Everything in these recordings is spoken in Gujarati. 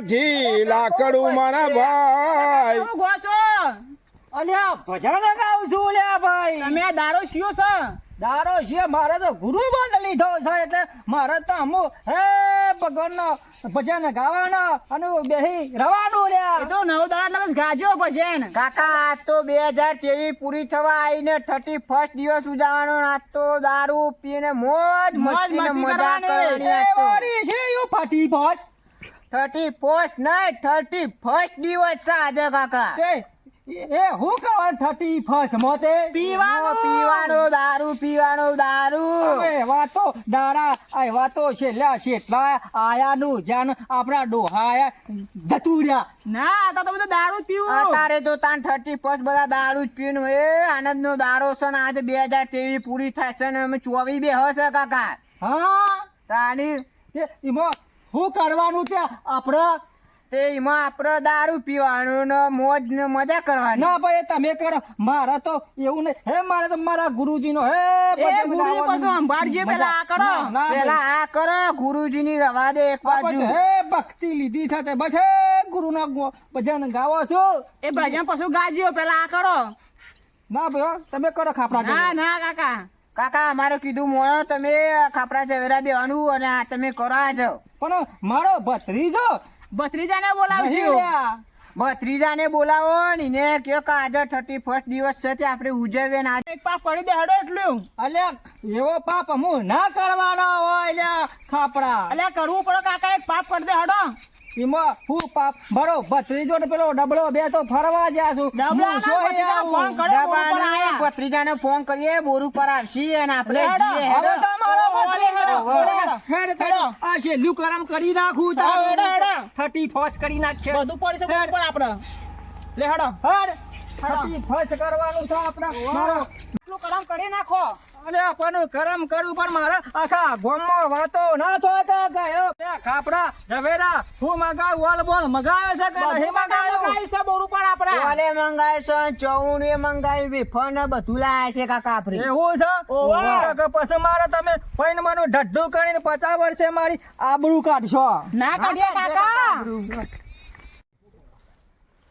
નથી લાકડું મારા ભાઈ. અલ્યા ભજન ગાઉં છું લ્યા ભાઈ. તમે આ શિયો છો? દારો છે મારે તો ગુરુ બંધ લીધો છે એટલે મારે તો અમુ હે ભગવાનનો ભજન ગાવાનો અને બેહી રવાનું એ તો નવ દાડા તમે ગાજો ભજન. કાકા આજ તો બે હજાર તેવીસ પૂરી થવા આવીને થર્ટી ફર્સ્ટ દિવસ ઉજાવાનો આજ તો દારૂ પીને મોજ મોજ મસ્તી મજા કરવાની. છે યું ફાટી થર્ટી ફર્સ્ટ નહીં થર્ટી ફર્સ્ટ દિવસ છે આજે કાકા. એ હું કરવાનું થર્ટી ફર્સ્ટ મોતે? પીવાનું. પીવાનું દારૂ પીવાનું દારૂ. હવે વાતો દાડા આ વાતો છે લ્યા શેટલા આયાનું જાન આપણા ડોહાયા જતું રહ્યા ના તો તમે તો દારૂ જ પીવું. અત્યારે તો તાન થર્ટી ફર્સ્ટ બધા દારૂ જ પીનું એ આનંદ નો દારો છે ને આજે બે હજાર ત્રેવીસ પૂરી થશે ને અમે ચોવીસ બે હશે કાકા. હા? તાની? એમાં શું કરવાનું છે? આપણે તે એમાં આપણે દારૂ પીવાનું ને મોજ ને મજા કરવાની. ના ભાઈ તમે કરો. મારા તો એવું નહીં. હે મારે તો મારા ગુરુજીનો હે ગુરુજી પાછો અંબાડજી પેલા આ કરો. પેલા આ કરો ગુરુજીની રવા દે એક બાજુ. હે ભક્તિ લીધી સાથે. બસ હે ગુરુના ભજન ગાવો છો? એ ભજન પાછું ગાજો પેલા આ કરો. ના ભાઈ તમે કરો ખાપરા ના ના કાકા. કાકા અમારે કીધું મોણો તમે ખાપરા ઝવેરા બેવાનું અને આ તમે કરો જાઓ પણ મારો ભત્રીજો ભત્રીજાને બોલાવજો ભત્રીજાને બોલાવો ને એને કયો કે આજે થર્ટી ફર્સ્ટ દિવસ છે તે આપણે ઉજવીએ ને આજે. એક પાપ પડી દે હડો એટલું. અલ્યા એવો પાપ હું ના કરવાનો હોય ખાપડા ખાપરા. અલ્યા કરવું પડે કાકા એક પાપ પડી દે હડો. એમાં હું પાપ મારો ભત્રીજો ને પેલો ડબલો બે તો ફરવા જ્યા છું. ભત્રીજા આવું. ફોન બોર કરીએ બોર ઉપર આવશી અને આપણે. આ છેલ્લું કરમ કરી નાખું. થર્ટી ફર્સ્ટ કરી નાખશે બધું પડી શકે ઉપર લે હડો. હેડ. થર્ટી ફર્સ્ટ કરવાનું છે આપણે. મારો એટલું કરમ કરી નાખો. અલે આપણનું કરમ કરું પણ મારા આખા ગામમાં વાતો ના ગયો. લે ખાપડા જવેરા હું મગાવ વોલ બોલ મગાવે છે કે નહીં કાકા મંગાવી છે બોરું પણ આપડે ઓલે મંગાય છે ચૌણ મંગાવી વેફર ને બધું લાય છે કાકા આપણે એવું છે? ઓવા. કે પછી મારે તમે પૈન માનું ઢડ્ડું કરીને પચાસ વર્ષે મારી આબરૂ કાઢશો. ના કાઢ્યા કાકા.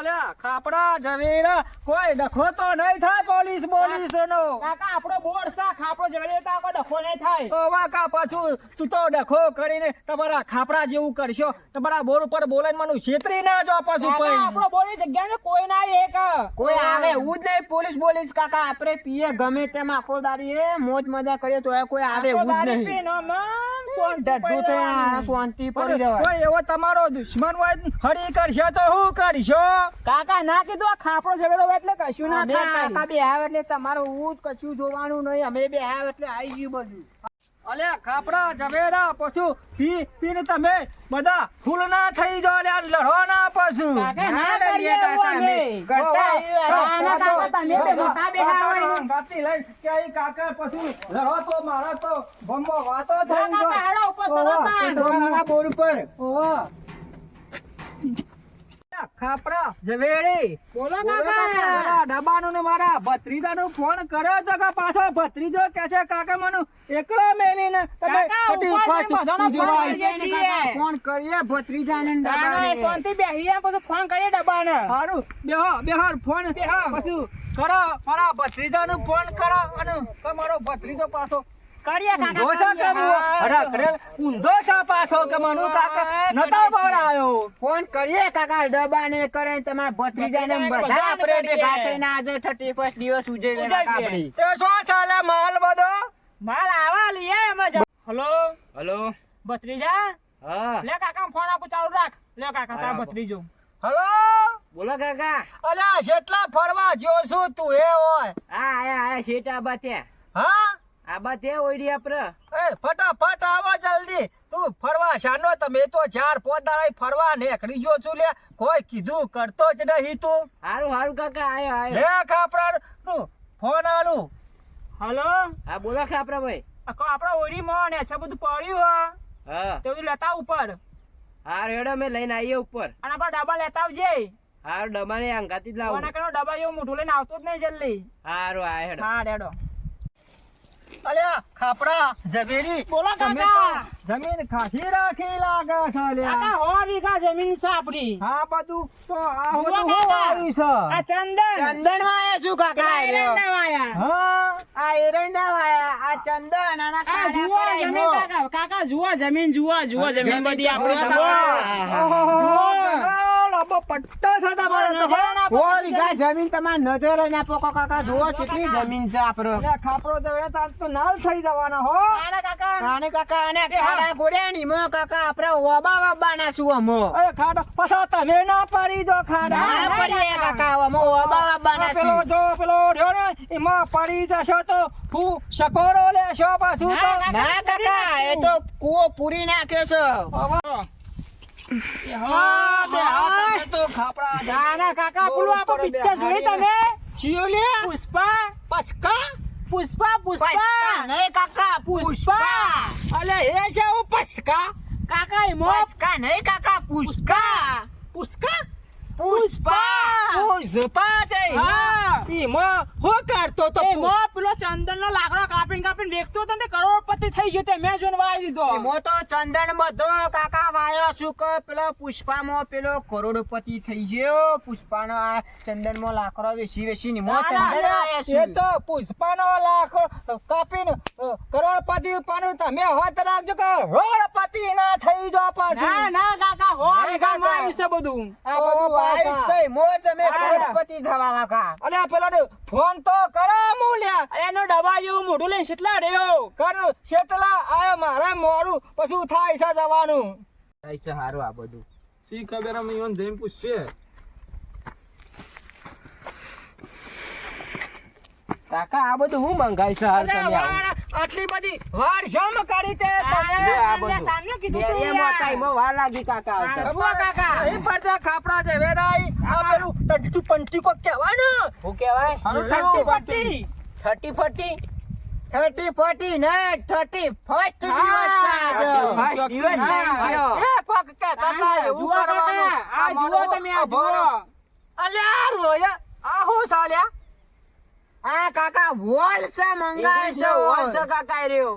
અલ્યા ખાપડા ઝવેરા કોઈ ડખો તો નહીં થાય પોલીસ પોલીસ નો કાકા આપણો બોર્ડ સા ખાપડો જડે કોઈ ડખો નહીં થાય. તો વાકા પાછું તું તો ડખો કરીને તમારા ખાપડા જેવું કરશો. તમારા બોર ઉપર બોલાઈને મને છેતરી ના જો પાછું આપણો બોર્ડ જગ્યા ને કોઈ ના એક. કોઈ આવે હું જ નહીં પોલીસ બોલીસ. કાકા આપણે પીએ ગમે તેમ આખો દાડી એ મોજ મજા કરીએ તો કોઈ આવે હું જ નહીં. શાંતિ પડી રહેવાય કોઈ એવો તમારો દુશ્મન હોય હરી કરશે તો હું કરશો? કાકા ના કીધું આ ખાપડો ઝઘડો એટલે કશું ના થાય. કાકા બે આવે એટલે તમારે હું કશું જોવાનું નહીં. અમે બે આવે એટલે આવી ગયું બધું. અલે ખાપડા ઝવેરા પશુ પી પીને તમે બધા ફૂલ ના થઈ જો લ્યા લડો ના પશુ ના લડીએ કાકા અમે. કરતા તમે બે મોટા બેહા હોય. ગાતી લઈ કે આ કાકા પશુ લડો તો મારા તો બમ્બો વાતો થઈ થઈ કાકા હેડો ઉપર સરતા. કાકા બોર ઉપર. ઓવા ખાપડા ઝવેરી બોલો કાકા ડબાનું ને મારા ભત્રીજાનું ફોન કર્યો તો કે પાછો ભત્રીજો કે છે કાકા મને એકલો મેલીને તમે કાકા, છઠ્ઠી ઉપર. ફોન કરીએ ભત્રીજાને ડબાને. શાંતિ બેહીએ પછી ફોન કરીએ ડબાને હારું બેહો બેહો ફોન. પછી કરો મારા ભત્રીજાનું ફોન કરો અને તમારો ભત્રીજો પાછો ઊંધો સા કરીએ. કરવો? ઊંધો સા પાછો કે કાકા? નતો બોલાયો ફોન કરીએ કાકા ડબાને કરે તમારા ભત્રીજાને બધા આપણે ભેગા થઈને આજે થર્ટી ફર્સ્ટ દિવસ ઉજવીએ આપણે. એ શું ચાલે માલ બધો? માલ આવા લઈએ એમ હલો? હલો? ભત્રીજા? હા. લે કાકા ફોન આપું ચાલુ રાખ. લે કાકા તાર ભત્રીજો. હલો? બોલો કાકા. અલ્યા જેટલા ફરવા જો છું તું એ હોય. આ આયા આયા શેઠ આબા હા. આબા તે ઓઈડી આપડે એ ફટાફટ આવો જલ્દી. તું ફરવા શાનો તમે તો ચાર પોદાળાઈ ફરવા નેકડી જો છું લે. કોઈ કીધું કરતો જ નહીં તું. હારું હારું કાકા આયો આયો. લે ખાપરા નું ફોન આનું હલો? હા બોલો ખાપરા ભાઈ આખો આપડા ઓઈડી માં ને છે બધું પડ્યું હા. હા. તે બધું લેતા ઉપર. હા હેડો મેં લઈને આવીએ ઉપર. અને આપડા ડબ્બા લેતા આવજે. હારું ડબ્બાને અંગાતી જ લાવો. કોના ડબ્બા એવું મોઢું લઈને આવતો જ નહીં જલ્દી. હારું આ હેડો. હા રેડો. અલ્યા ખાપરા ઝવેરી બોલો કાકા. જમીન ખાસી રાખી લાગે છે કાકા હો વીઘા જમીન છે આપણી. હા બધું તો આ જુઓ બધું હું કાકા. છે. આ ચંદન. ચંદન વાયા છું કાકા એરંડા વાયા. હા. આ એરંડા વાયા આ ચંદન અને આ જુઓ જમીન કાકા. કાકા જુઓ જમીન જુઓ જુઓ જમીન બધી આપણી જુઓ લાંબો પટ્ટો છે તમારે તો ના વીઘા જમીન તમારે નજર ને ના પોકો કાકા જુઓ કેટલી જમીન છે આપરો ખાપરો જવે તાર તો નાલ થઈ જવાના હો. આને કાકા. આને ખાડા ગોળ્યા ની મો કાકા આપણે ઓબા વાબાના શું અમો એ ખાડા પાછા તમે ના પાડી દો ખાડા. ના પડીએ કાકા. અમો ઓબા બાબા ના શું જો પેલો ઢો ને એમાં પડી જશો તો હું સકોરો લેશો પાછું તો. ના, ના કાકા એ તો કૂવો પૂરી નાખ્યો છે. પુષ્પા. પસકા પુષ્પા પુષ્પા. નહીં કાકા પુષ્પા. અલે એ છે હું પસકા કાકા એમાં પુષ્કા નહીં કાકા પુષ્કા પુષ્કા પુષ્પા. પુષ્પા તે હા. ઈમાં હું કરતો તો એમાં પેલો ચંદન નો લાકડો કાપીને કાપીને વેચતો હતો ને કરોડપતિ થઈ ગયો તે. મેં જોઈને વાવી દીધો. એમાં તો ચંદન બધો કાકા વાયો શું કે પેલો પુષ્પામાં પેલો કરોડપતિ થઈ ગયો. પુષ્પાનો આ ચંદનમાં લાકડો વેચી વેચી ને ના, ચંદન એ છું. તો પુષ્પાનો લાકડો કાપીને કરોડપતિ પાનું તમે હાથ રાખજો કે રોડપતિ ના થઈ ના પાછું. ના કાકા હો ના, કાકા. આવ્યું છે બધું. આ બધું ઓ, વાયું પાછા. છે મોજ અમે કરોડપતિ કા કાકા અલ્યા પેલો ફોન તો કરો મુલ્યા એનો ડબા જેવું મોઢું લઈને કેટલા રહ્યો? કર શેટલા? આયો મારે મોરું પછી થાય છે જવાનું. છે હારું આ બધું. શી ખબર અમે ઈવન જઈને પૂછશે? કાકા આ બધું હું મંગાઈ છે હાલ તમે આટલી બધી વાળ જમ કરી તે તમે? આ બધું. સામે કીધું તો એમાં એમાં વાર લાગી કાકા આવતા. કાકા. એ પડતા ખાપરા છે વેરાઈ આ પેલું ટંટુ પંટી કો કહેવાય ને હું કહેવાય? હારું પંટી થર્ટી ફર્ટી થર્ટી ફોર્ટી ને થર્ટી ફર્સ્ટ દિવસ છે દિવસ એ કોક કે કાકા એવું કરવાનું. આ જુઓ તમે આ ભરો જુઓ. અલ્યા રોયા. આ હું સાલ્યા? આ કાકા વોલ છે મંગાય છે. વોલ છે કાકા રહ્યો.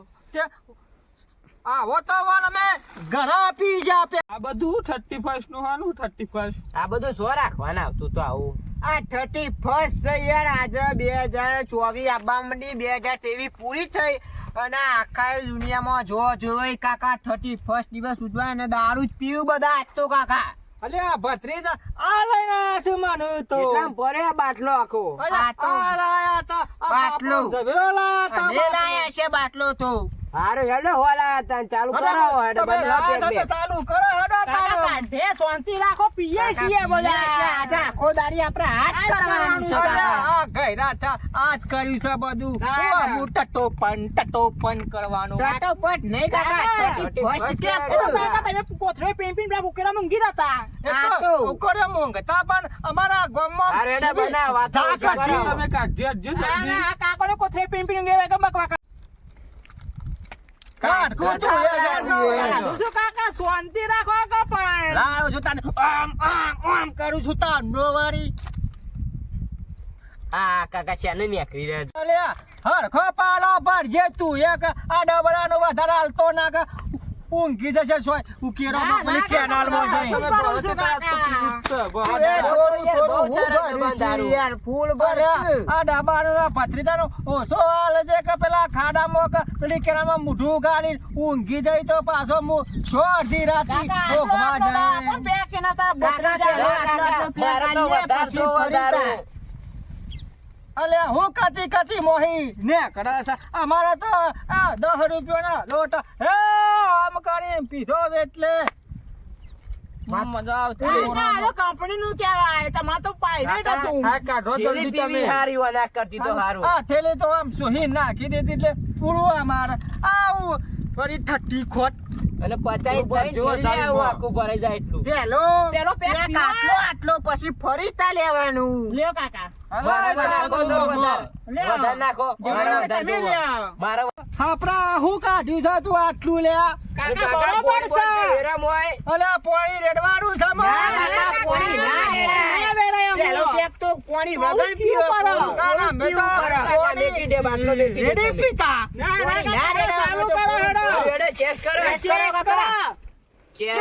આવો તો વોલ અમે ઘણા પી જા પે આ બધું થર્ટી ફર્સ્ટનું હાનું થર્ટી ફર્સ્ટ આ બધું જો રાખવાના આવતું તો આવું. આ થર્ટી ફર્સ્ટ છે યાર આજે બે હજાર ચોવીસ આબા મંડી બે હજાર ત્રેવીસ પૂરી થઈ અને આખા દુનિયામાં જો જોઈ કાકા થર્ટી ફર્સ્ટ દિવસ ઉજવાય અને દારૂ જ પીવું બધા આજ તો કાકા. અલ્યા ભત્રીજા આ લઈને આયા છે માનું તો. કેટલા ભરે આ બાટલો આખો. આ તો. આ લાયા તો બાટલો. જબરો લાયા તા લાયા છે બાટલો તો. હારું હેડો હોલા તન ચાલુ કરો હેડો તમે. ચાલુ કરો હેડો કાકા તારો. કાંઠે શાંતિ રાખો પીએ છીએ બોલા. આજે આખો દાડી આપણે હાથ કરવાનું છે કાકા આ ગઈરા થા, આજ કર્યું છે બધું હું ટટોપન ટટોપન કરવાનું ટાટો પટ નહીં કાકા કાકા, ફર્સ્ટ કે કાકા તમે કોથળે પેમ્પીને પેલા ઉકેલામાં ઊંઘી રહેતા એ આ તો તો. ઉકળે મોંઘતા પણ અમારા ગામમાં અરે હેડો બના વાત. થયું. તમે ના, જલ્દી આ કાકોને કોથળે પેમ્પીને ઊંઘી રહે, ગમે કાકા. કાઢ એ. કાકા શાંતિ રાખો કાકા પણ? લાવ છું તને. આમ આમ આમ કરું છું તાર નો વારી. આ કાકા છે ને નીકળી રહ્યા અલ્યા હરખો પાલો ભરજે તું એક આ ડબલાનો વધારે હાલતો ના કે ઊંઘી જશે સોય. ઉકેરો ના, પેલી ના, કેનાલમાં કાકા, જઈ. તમે ભરો છો, થોડું યાર, ફૂલ ભરીશ આ ડાબાનો ભત્રીજાનો ઓછો હાલ છે કે પેલા ખાડામાં કે પેલી કેનાલમાં મૂઠું ગાળી ઊંઘી જાય તો પાછો હું સો અડધી રાતી ભોગવા જાય. પેક એના તારા કાકા, અલ્યા હું કતી કતી મોહી. ને કરે અમારા તો આ દસ રૂપિયાના લોટ. હે આમ કરી પીધો એટલે. મજા આવતી. કાકા, આ તો કહેવાય. તમારે તો private હતું. હા કાઢો જલ્દી તમે. હારી વાલા કરતી તો હારું. આ ઠેલી તો આમ સુહી નાખી દેતી એટલે પૂરું અમારે આવું ફરી ઠઠ્ઠી ખોટ. અને પચાઈ જો આવું આખું ભરાઈ જાય એટલું. પેલો પેલો પેક પેક આટલો આટલો પછી ફરી તા લેવાનું. લ્યો કાકા. થાપરા હું કાઢ્યું છે તું આટલું અલે પોણી રેડવાનું છે પોણી ના તો પોણી વગર પીવો. પીતા. ના ચેસ કરો. ચેસ કરો, કાકા. ચેસ.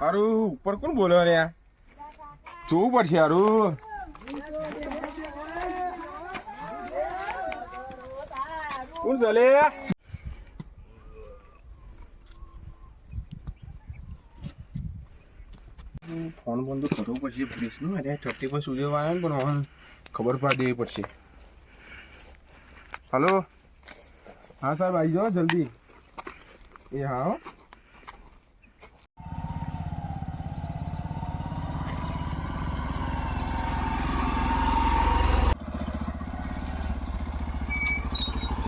હારું ઉપર કોણ બોલો રે જોવું પડશે હારું કોણ ચાલે? ફોન બંધ તો કરવો પડશે પોલીસનું અરે થર્ટી પર સુધી આવ્યો પણ હવે ખબર પડી દેવી પડશે. હલો હા સાહેબ આવી જાઓ જલ્દી. એ હા.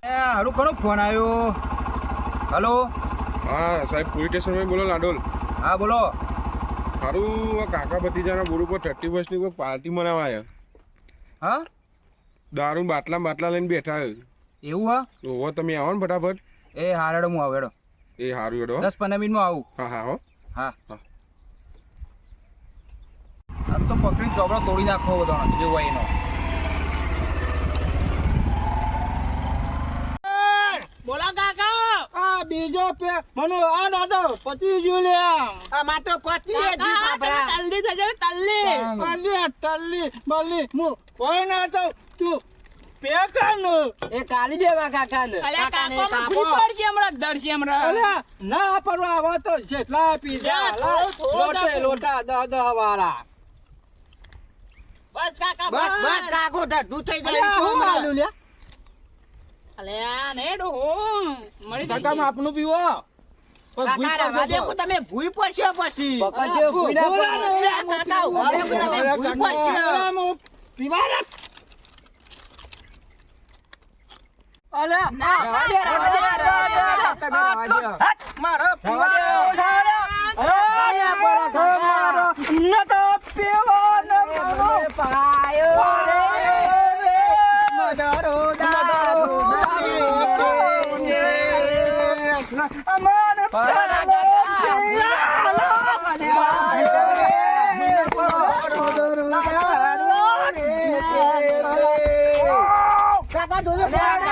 હારું કોનો ફોન આવ્યો. હલો હા સાહેબ પોલીસ સ્ટેશન બોલો લાડોલ. હા બોલો. આ કાકા ભતીજાના બોર ઉપર થર્ટી ફર્સ્ટની કોઈ પાર્ટી મનાવા આવ્યા હા? દારૂ બાટલા બાટલા લઈને બેઠા. એવું હા? ઓહો તમે આવો ને ફટાફટ. એ હાર હેડો હું આવેડો એ હારું એડો. દસ પંદર મિનિટમાં આવું. હા હા હો. હા. હા. તો પકડી ચોપડો તોડી નાખવો બધો જેવો એનો બોલો કાકા આ બીજો પે મને આ ના તો પતી ગયું લ્યા આમાં તો પતી જી બાબરા તલ્લી થઈ જાય તલ્લી. અરે તલ્લી બલ્લી. મુ કોઈ ના તો તું પેકન. એ કાલી દેવા કાકાને. અલે કાકો કાપો. પડ કે હમણાં દર્શી હમણાં. અલે ના પરવા આવા તો જેટલા થોડો લોટે લોટા દહ દહ વાળા. બસ કાકા બસ બસ કાકો ઢઢું થઈ જાય તો હું લ્યા? અલ્યા ને ડોહું મળી કાકા જશે. પીવો કાકા રવા દે કે તમે ભૂઈ પડશો પછી પકડજો ભૂઈ ના પડે. અલ્યા, કાકા ઊભા રહો કે તમે ભૂઈ પડશો અલ્યા, હું પીવા લાગ. અલ્યા, ના, આ, રવા દે, રવા દે, રવા દે, આ, તમે રવા આટલો દો. હટ, મારો પીવાનો છે, અલ્યા. અલ્યા, પરા અરે, કાકા. મારો નતો પીવાનો મારો. પાયો. મદરો દારૂ પીકે છે. અમારે પરા પીવાનો પીવાનો. કાકા જોજો ફોન.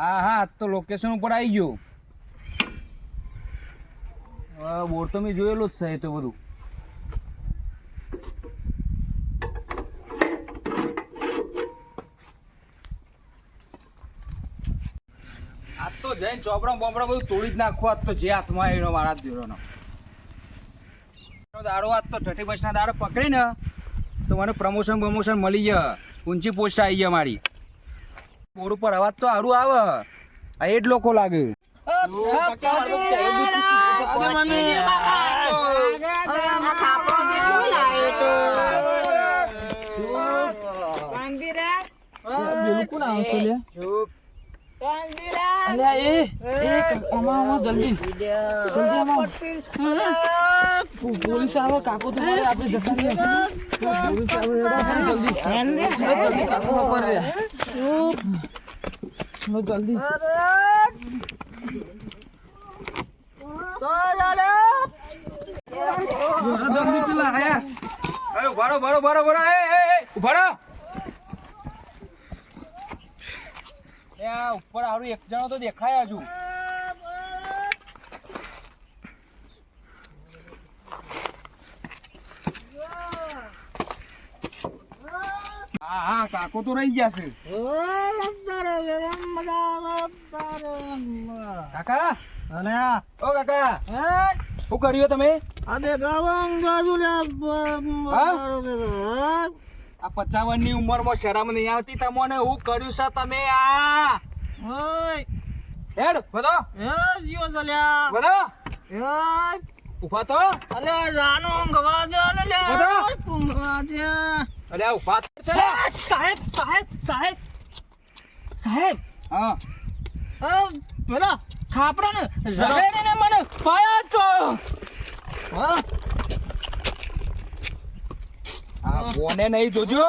હા હા તો લોકેશન ઉપર આવી ગયો. હવે બોર તો મેં જોયેલું જ છે તો બધું. આજ તો જઈને ચોપડા બોપડા બધું તોડી જ નાખવું આજ તો જે હાથમાં આવ્યો મારા જ દેરોનો દાડો આજ તો છઠ્ઠી બસના દાડો પકડીને તો મને પ્રમોશન પ્રમોશન મળી ગયા ઊંચી પોસ્ટ આવી ગયા મારી બોર ઉપર અવાજ તો સારું આવે આ એ જ લોકો લાગે પોલીસ આવે કાકો તો આપણે જતા રહીએ પોલીસ આવે જલ્દી જલ્દી કાકો વાપર રે હેડો જલ્દી પેલા આયા. એ આ ઉપર હારું એક જણો તો દેખાય હજુ હા હા કાકો તો રહી ગયા છે. કાકા? ઓ કાકા. શું કર્યું તમે? આ પચાવનની ઉંમરમાં શરમ નહીં આવતી તમને હું કર્યું છે તમે આ? હેડ બધો બધો ઊભા તો અલે આ ઊભા તો છે સાહેબ સાહેબ સાહેબ. સાહેબ. હા. પેલા ખાપરા ને ઝવેરીને મને પાયા તો. હા. આ બોને નહીં જોજો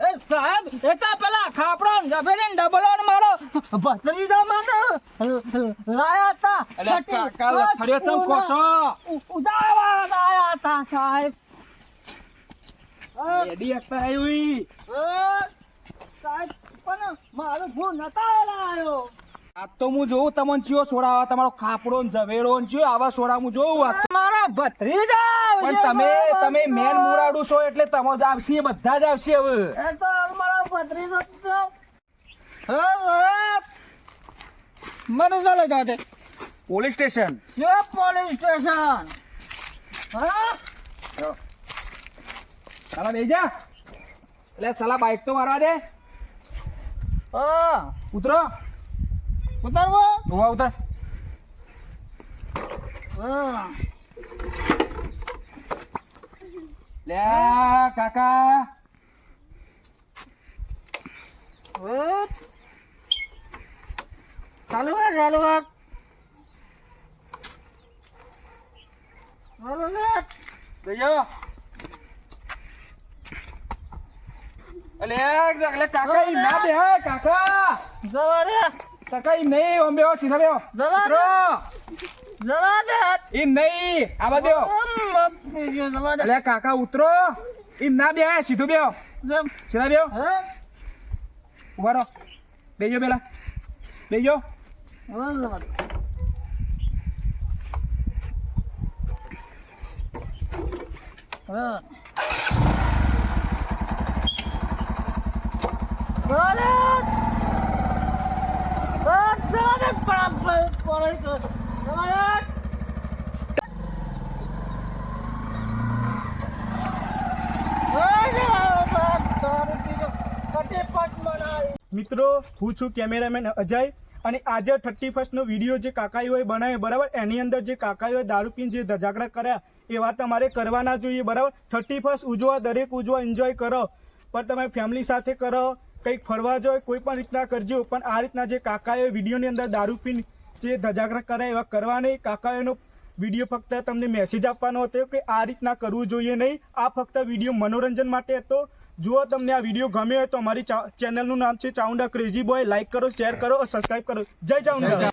એ સાહેબ એ તો પેલા ખાપરા ને ડબલો ને મારો ભત્રીજા માટે લાયા હતા અરે કાકા લથડિયો ચમ કોસો? ઉજાવા લાયા હતા સાહેબ. એડી એકતા આવી સાહેબ પણ મારો ફોન નતા આવ્યો આ તો હું જોઉં તમને ચિયો સોડાવા? તમારો ખાપડો ને ઝવેડો ને ચિયો આવા સોડા હું જોઉં આ. મારા ભત્રીજા પણ તમે તમે મેન મુરાડું છો એટલે તમે જ આવશે બધા જ આવશે હવે. એ તો મારા ભત્રીજો મને ચાલે જાતે પોલીસ સ્ટેશન. જો પોલીસ સ્ટેશન. સાલા બેહી જા. એટલે સાલા બાઇક તો મારવા દે. ઉતરો. ઉતરવો. ઊભા ઉતર. લે કાકા. ચાલુ કર ચાલુ કર. ચાલુ કર. બેજો અલે એટલે કાકા ઈ ના બે હે કાકા. જવા દે. કાકા ઈ નહીં ઓમ બેહો સીધા બેહો. જવા દે. જવા દે. ઈ નહીં આવા બાપુ, જવા દે. અલે કાકા ઉતરો. ઈ ના બે સીધું જમ. સીધા હે. ઊભા રહો. બેજો પેલા. બેજો મિત્રો હું છું કેમેરામેન અજય. અને આજે થર્ટી ફર્સ્ટનો વીડિયો જે કાકાઈઓએ બનાવ્યો, બરાબર? એની અંદર જે કાકાઈઓએ દારૂ પીને જે ધજાગરા કર્યા એવા તમારે કરવાના જોઈએ, બરાબર? થર્ટી ફર્સ્ટ ઉજવા, દરેક ઉજવા, એન્જોય કરો. પણ તમે ફેમિલી સાથે કરો, કંઈક ફરવા જાઓ, કોઈ પણ રીતના કરજો, પણ આ રીતના જે કાકાએ વિડીયોની અંદર દારૂ પીને જે ધજાગરા કર્યા, એવા કરવા નહીં. કાકાઓનો વીડિયો ફક્ત તમને મેસેજ આપવાનો હતો કે આ રીતના કરવું જોઈએ નહીં. આ ફક્ત વીડિયો મનોરંજન માટે હતો. જો તમને આ વીડિયો ગમ્યો હોય તો અમારી ચેનલનું નામ છે ચાઉંડા ક્રેઝી બોય લાઈક કરો શેર કરો સબસ્ક્રાઇબ કરો. જય ચાઉંડા.